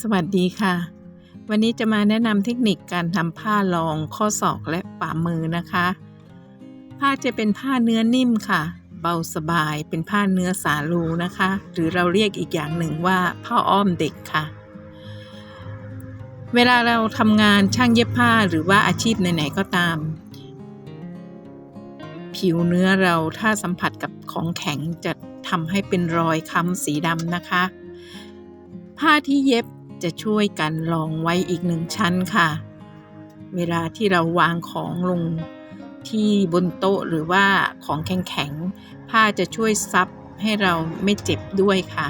สวัสดีค่ะ วันนี้จะมาแนะนำเทคนิคการทำผ้ารองข้อศอกและฝ่ามือนะคะ ผ้าจะเป็นผ้าเนื้อนิ่มค่ะ เบาสบายเป็นผ้าเนื้อสาลูนะคะ หรือเราเรียกอีกอย่างหนึ่งว่าผ้าอ้อมเด็กค่ะ เวลาเราทำงานช่างเย็บผ้าหรือว่าอาชีพไหนๆก็ตาม ผิวเนื้อเราถ้าสัมผัสกับของแข็งจะทำให้เป็นรอยค้ำสีดำนะคะผ้าที่เย็บ จะช่วยกันรองไว้อีกหนึ่งชั้นค่ะ เวลาที่เราวางของลงที่บนโต๊ะหรือว่าของแข็งๆ ผ้าจะช่วยซับให้เราไม่เจ็บด้วยค่ะ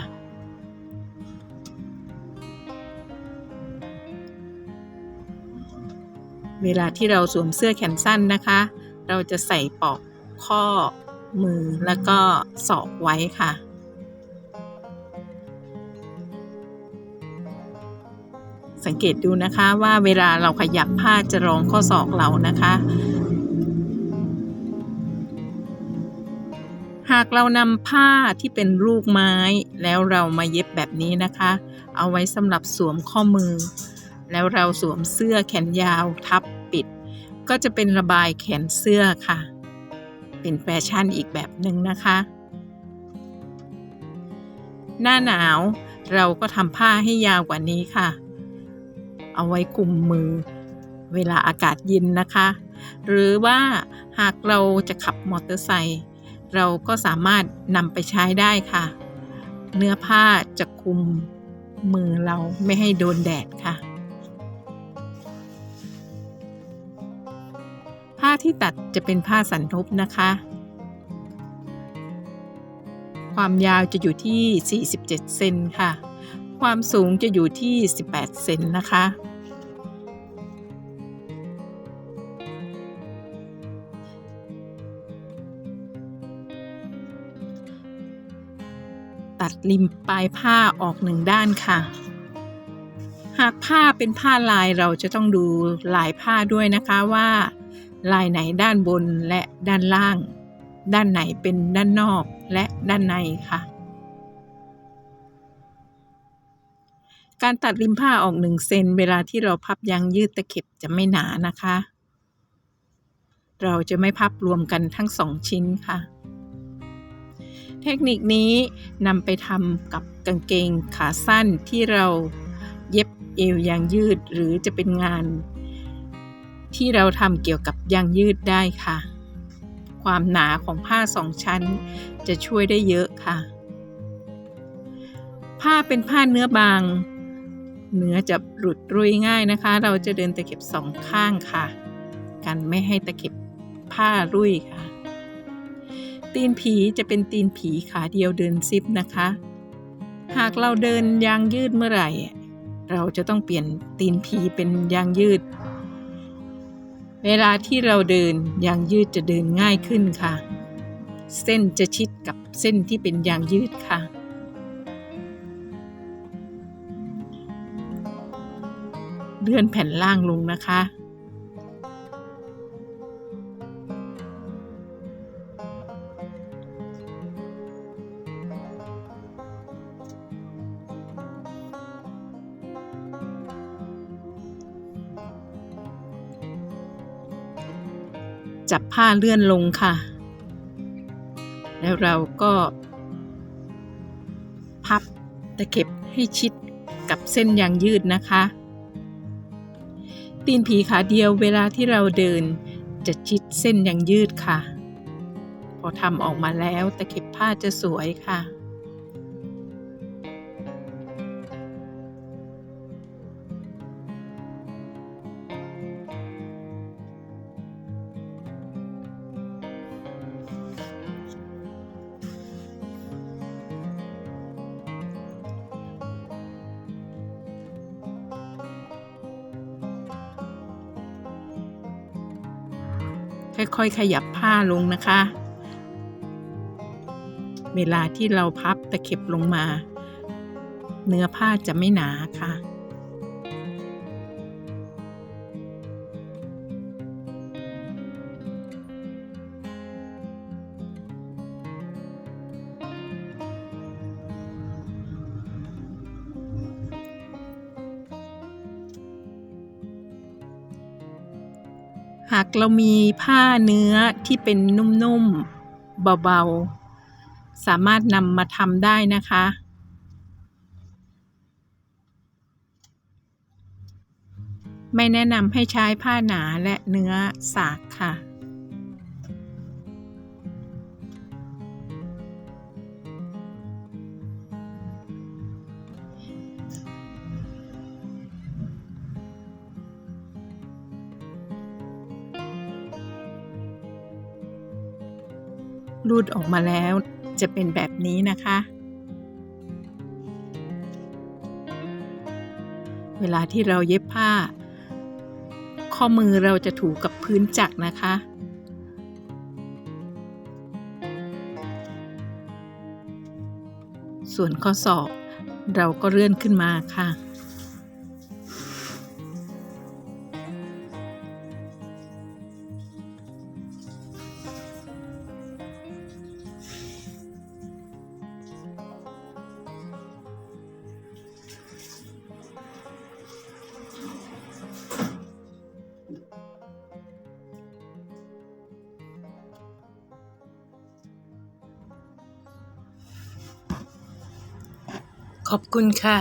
เวลาที่เราสวมเสื้อแขนสั้นนะคะ เราจะใส่ปอกข้อมือแล้วก็ศอกไว้ค่ะ สังเกตดูนะคะว่าเวลาเราขยับผ้าจะรองข้อศอกเรานะคะ หากเรานำผ้าที่เป็นลูกไม้แล้วเรามาเย็บแบบนี้นะคะ เอาไว้สำหรับสวมข้อมือ แล้วเราสวมเสื้อแขนยาวทับปิด ก็จะเป็นระบายแขนเสื้อค่ะ เป็นแฟชั่นอีกแบบหนึ่งนะคะ หน้าหนาวเราก็ทำผ้าให้ยาวกว่านี้ค่ะ เอาไว้คุมมือ เวลาอากาศเย็นนะคะ หรือว่าหากเราจะขับมอเตอร์ไซค์เราก็สามารถนำไปใช้ได้ค่ะ เนื้อผ้าจะคุมมือเราไม่ให้โดนแดดค่ะ ผ้าที่ตัดจะเป็นผ้าสันทบนะคะ ความยาวจะอยู่ที่ 47 เซนค่ะ ความสูงจะอยู่ที่ 18 เซนนะคะ ตัดริมปลายผ้าออกหนึ่งด้านค่ะ หากผ้าเป็นผ้าลายเราจะต้องดูลายผ้าด้วยนะคะว่า ลายไหนด้านบนและด้านล่าง ด้านไหนเป็นด้านนอกและด้านในค่ะ การตัดริมผ้าออกหนึ่งเซนเวลาที่เราพับยางยืดตะเข็บจะไม่หนานะคะ เราจะไม่พับรวมกันทั้งสองชิ้นค่ะ เทคนิคนี้นำไปทำกับกางเกงขาสั้นที่เราเย็บเอวยางยืดหรือจะเป็นงาน ที่เราทำเกี่ยวกับยางยืดได้ค่ะ ความหนาของผ้าสองชั้นจะช่วยได้เยอะค่ะ ผ้าเป็นผ้าเนื้อบาง เนื้อจะหลุดรุยง่ายนะคะ เราจะเดินตะเข็บสองข้างค่ะ กันไม่ให้ตะเข็บผ้ารุ่ยค่ะ ตีนผีจะเป็นตีนผีขาเดียวเดินซิปนะคะ หากเราเดินยางยืดเมื่อไหร่ เราจะต้องเปลี่ยนตีนผีเป็นยางยืด เวลาที่เราเดินยางยืดจะเดินง่ายขึ้นค่ะ เส้นจะชิดกับเส้นที่เป็นยางยืดค่ะ เลื่อนแผ่นล่างลงนะคะ จับผ้าเลื่อนลงค่ะ แล้วเราก็พับตะเข็บให้ชิดกับเส้นยางยืดนะคะ ตีนผีขาเดียวเวลาที่เราเดิน จะชิดเส้นยางยืดค่ะ พอทำออกมาแล้วตะเข็บผ้าจะสวยค่ะ ค่อยๆ ขยับผ้าลงนะคะ เวลาที่เราพับตะเข็บลงมา เนื้อผ้าจะไม่หนาค่ะ หากเรามีผ้าเนื้อที่เป็นนุ่มๆเบาๆ สามารถนำมาทำได้นะคะ ไม่แนะนำให้ใช้ผ้าหนาและเนื้อสากค่ะ รูดออกมาแล้วจะเป็นแบบนี้นะคะ เวลาที่เราเย็บผ้า ข้อมือเราจะถูกับพื้นจักรนะคะ ส่วนข้อศอกเราก็เลื่อนขึ้นมาค่ะ ขอบคุณค่ะ